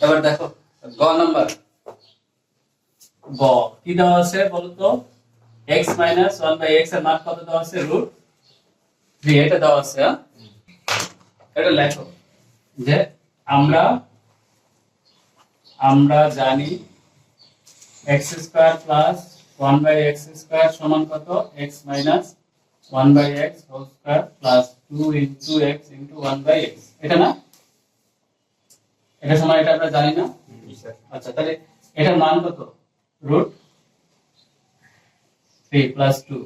এবার দেখো, গ নাম্বার। গ, কি দেওয়া আছে বলতো? x মাইনাস ওয়ান বাই এক্সের মান কত দেওয়া আছে? রুট থ্রি এটা দেওয়া আছে হ্যাঁ? এটা লেখো যে আমরা আমরা জানি x square plus one by x square সমান কত? X minus one by x whole square plus two into x into one by x এটা না? এটা সমান এটা আমরা জানি না? আচ্ছা তাহলে এটার মান কত? Root three plus two.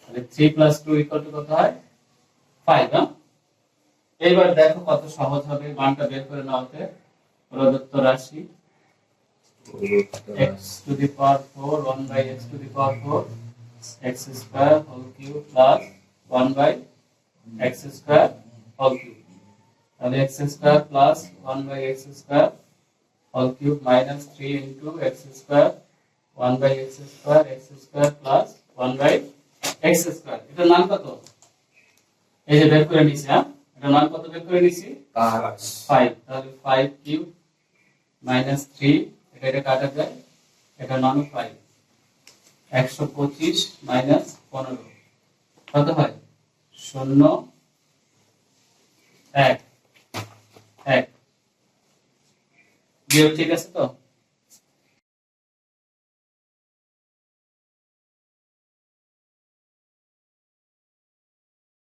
তাহলে three plus two equal to কত হয়? ফাইভ হ্যাঁ? এইবার দেখো কত সহজ হবে মানটা বের করে নেওয়াতে প্রদত্ত রাশি x to the power 4 1 by x to the power 4 x square whole cube plus 1 by x square whole cube তাহলে x square plus 1 by x square whole cube minus 3 into x square 1 by x square x square plus 1 by x square এটার মান কত এই যে বের করে নিছি হ্যাঁ এটার মান কত বের করে নিছি 5 তাহলে 5 কিউব মাইনাস 3 এটা এটা কাটা যায় এটা মান 5 125 মাইনাস 15 কত হয় শূন্য এক এক বিয়োগ ঠিক আছে তো?